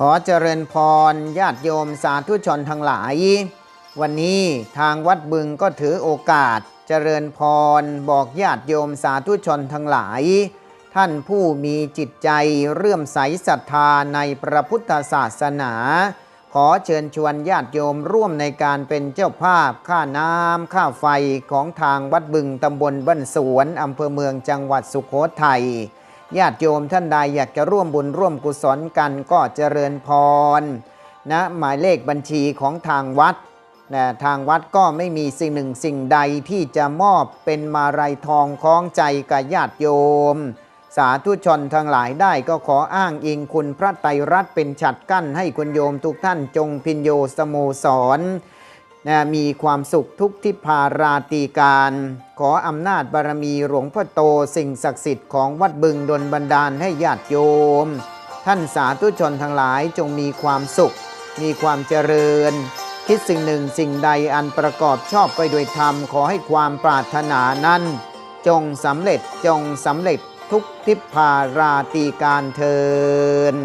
ขอเจริญพรญาติโยมสาธุชนทั้งหลาย วันนี้ทางวัดบึงก็ถือโอกาส เจริญพรบอกญาติโยมสาธุชนทั้งหลาย ท่านผู้มีจิตใจเรื่อมใสศรัทธาในพระพุทธศาสนา ขอเชิญชวนญาติโยมร่วมในการเป็นเจ้าภาพค่าน้ำค่าไฟของทางวัดบึงตำบลบ้านสวนอำเภอเมืองจังหวัดสุโขทัย ญาติโยมท่านใดอยากจะร่วมบุญร่วมกุศลกันก็เจริญพรนะหมายเลขบัญชีของทางวัดนะทางวัดก็ไม่มีสิ่งหนึ่งสิ่งใดที่จะมอบเป็นมาลัยทองคล้องใจกับญาติโยม สาธุชนทั้งหลายได้ก็ขออ้างอิงคุณพระไตรรัตน์เป็นฉัดกั้นให้คุณโยมทุกท่านจงพินโยสโมสร นะมีความสุขทุกทิพาราตีการ ขออำนาจบารมีหลวงพ่อโตสิ่งศักดิ์สิทธิ์ของวัดบึงดลบันดาลให้ญาติโยม ท่านสาธุชนทั้งหลายจงมีความสุข มีความเจริญ คิดสิ่งหนึ่งสิ่งใดอันประกอบชอบไปโดวยธรรม ขอให้ความปรารถนานั้น จงสำเร็จจงสำเร็จทุกทิพาราตีการเทิน